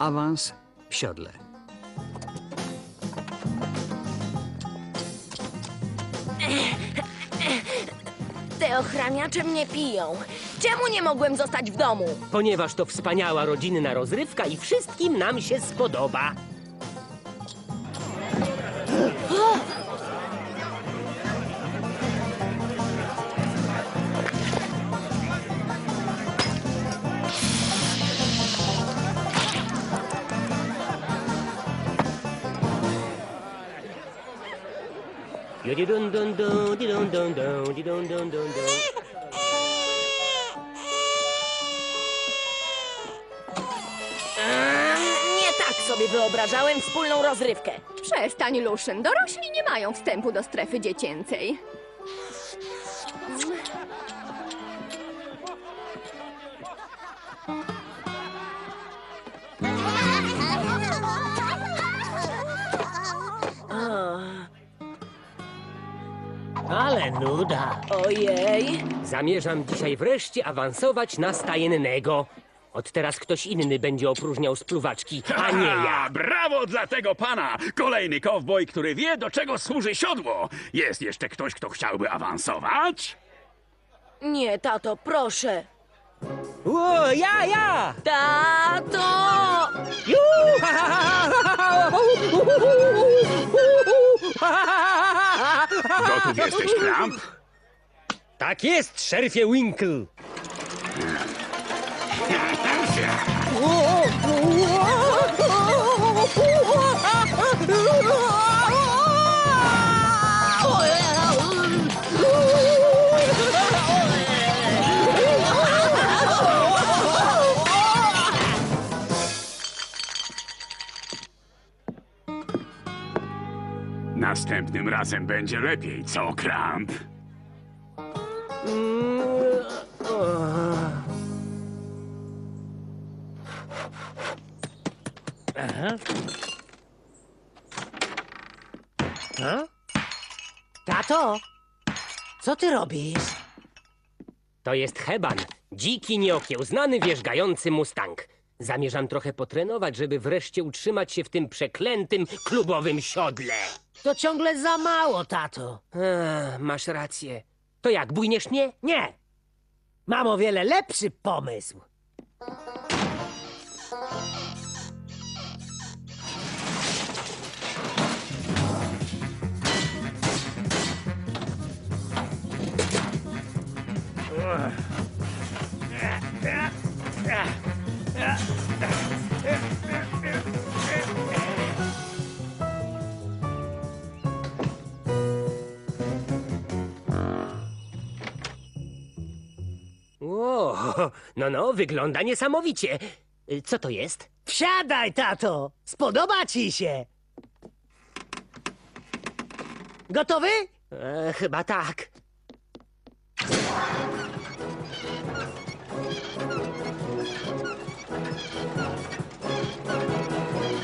Awans w siodle. Te ochraniacze mnie piją. Czemu nie mogłem zostać w domu? Ponieważ to wspaniała rodzinna rozrywka i wszystkim nam się spodoba. Eee, Nie tak sobie wyobrażałem wspólną rozrywkę. Przestań, Luszyn. Dorośli nie mają wstępu do strefy dziecięcej. Ale nuda. Ojej. Zamierzam dzisiaj wreszcie awansować na stajennego. Od teraz ktoś inny będzie opróżniał spluwaczki, a nie ja. A, brawo dla tego pana! Kolejny kowboj, który wie, do czego służy siodło. Jest jeszcze ktoś, kto chciałby awansować? Nie, tato, proszę. O, ja, ja! Tato! Gotów jesteś, Kramp? Tak jest, szerfie Winkle. Razem będzie lepiej, co, Kramp? Tato, co ty robisz? To jest Heban, dziki nieokiełznany, wierzgający mustang. Zamierzam trochę potrenować, żeby wreszcie utrzymać się w tym przeklętym klubowym siodle. To ciągle za mało, tato. Ech, masz rację. To jak, bujniesz mnie? Nie. Mam o wiele lepszy pomysł. No, no, wygląda niesamowicie. Y, Co to jest? Wsiadaj, tato. Spodoba ci się. Gotowy? E, chyba tak.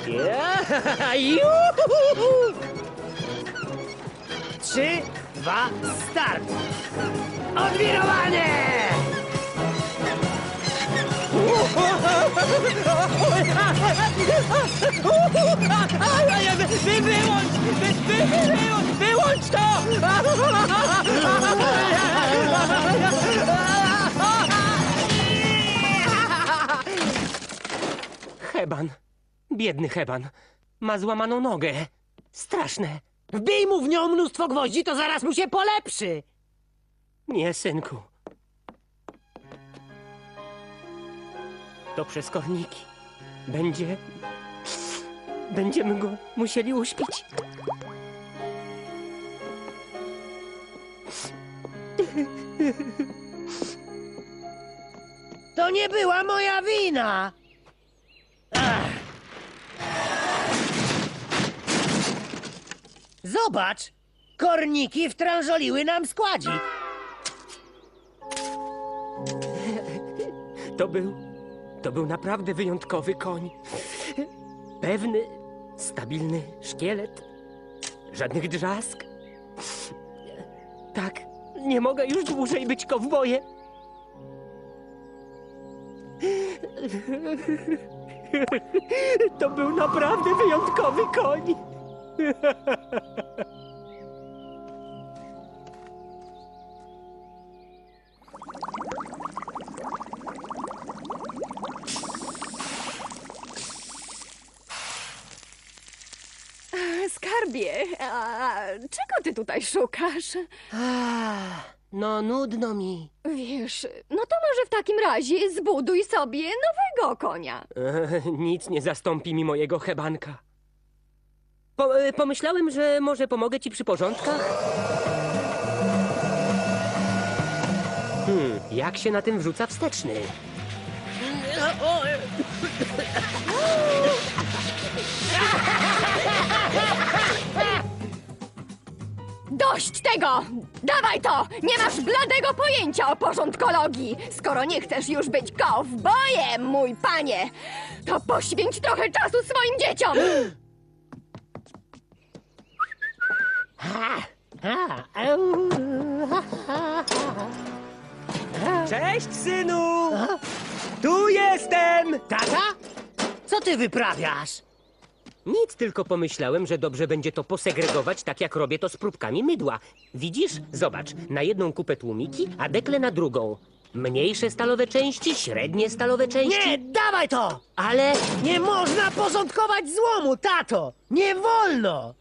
Ja, juhu! Trzy, dwa, start. Odwirowanie! Wy, wyłącz! Wy, wy, wyłącz! Wyłącz to! Heban. Biedny Heban. Ma złamaną nogę. Straszne. Wbij mu w nią mnóstwo gwoździ, to zaraz mu się polepszy. Nie, synku. To przez korniki. Będzie. Będziemy go musieli uśpić. To nie była moja wina. Ach. Zobacz, korniki wtrążoliły nam składzik. To był. To był naprawdę wyjątkowy koń. Pewny, stabilny szkielet. Żadnych drzask. Tak, nie mogę już dłużej być kowbojem. To był naprawdę wyjątkowy koń. A czego ty tutaj szukasz? No, nudno mi. Wiesz, no to może w takim razie zbuduj sobie nowego konia. E, Nic nie zastąpi mi mojego hebanka. Po, e, pomyślałem, że może pomogę ci przy porządkach. Hmm, jak się na tym wrzuca wsteczny? Dość tego! Dawaj to! Nie masz bladego pojęcia o porządkologii! Skoro nie chcesz już być kowbojem, mój panie, to poświęć trochę czasu swoim dzieciom! Cześć, synu! Tu jestem! Tata? Co ty wyprawiasz? Nic, tylko pomyślałem, że dobrze będzie to posegregować, tak jak robię to z próbkami mydła. Widzisz? Zobacz, na jedną kupę tłumiki, a dekle na drugą. Mniejsze stalowe części, średnie stalowe części. Nie, dawaj to! Ale Nie można porządkować złomu, tato! Nie wolno!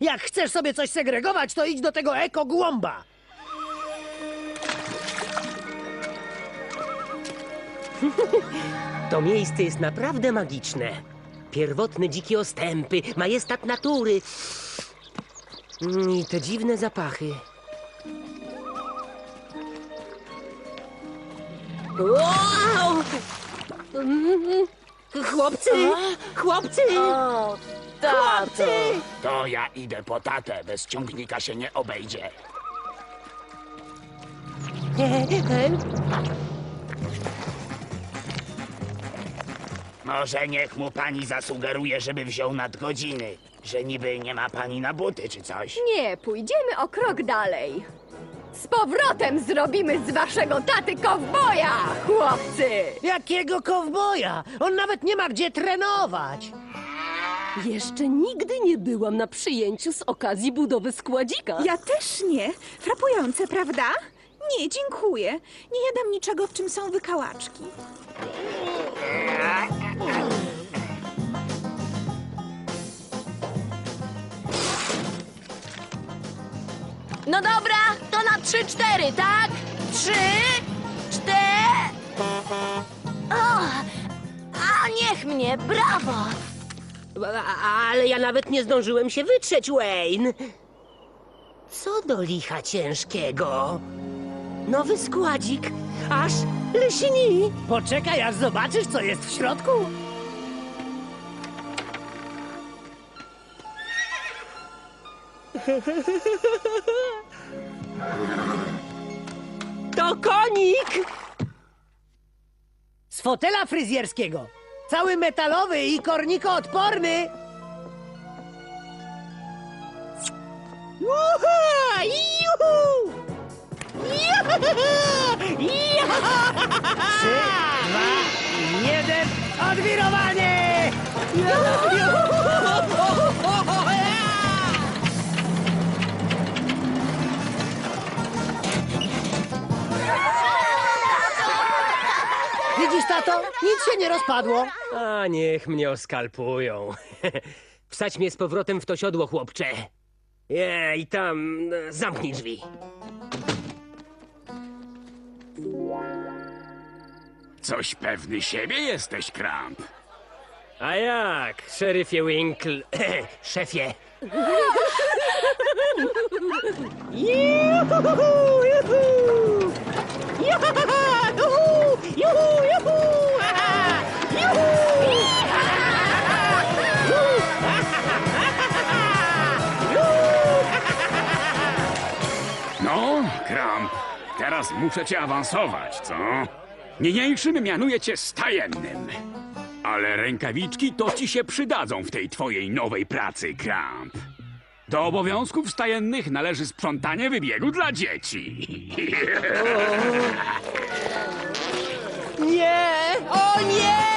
Jak chcesz sobie coś segregować, to idź do tego eko-głąba! to miejsce jest naprawdę magiczne. Pierwotne dzikie ostępy, majestat natury. Mm, I te dziwne zapachy. Wow! Mm, Chłopcy! Chłopcy! O, tato. To ja idę po tatę, bez ciągnika się nie obejdzie. Może niech mu pani zasugeruje, żeby wziął nadgodziny. Że niby nie ma pani na buty czy coś. Nie, pójdziemy o krok dalej. Z powrotem zrobimy z waszego taty kowboja, chłopcy! Jakiego kowboja? On nawet nie ma gdzie trenować! Jeszcze nigdy nie byłam na przyjęciu z okazji budowy składzika. Ja też nie. Frapujące, prawda? Nie, dziękuję. Nie jadam niczego, w czym są wykałaczki. No dobra, to na trzy, cztery, tak? Trzy, cztery... O, a niech mnie, brawo! Ale ja nawet nie zdążyłem się wytrzeć, Wayne. Co do licha ciężkiego? Nowy składzik, aż lśni. Poczekaj, aż zobaczysz, co jest w środku! To konik! Z fotela fryzjerskiego! Cały metalowy i kornikoodporny! Uha! Juhu! Trzy, dwa, jeden, odwirowanie! Widzisz, tato? Nic się nie rozpadło. A niech mnie oskalpują. Wsadź mnie z powrotem w to siodło, chłopcze. Je, i tam e, zamknij drzwi. Coś pewny siebie jesteś, Kramp. A jak, szeryfie Winkle, szefie? Juhu, juhu! Juhu, juhu, juhu! Teraz muszę cię awansować, co? Niniejszym mianuję cię stajennym. Ale rękawiczki to ci się przydadzą w tej twojej nowej pracy, Kramp. Do obowiązków stajennych należy sprzątanie wybiegu dla dzieci. Nie! O nie!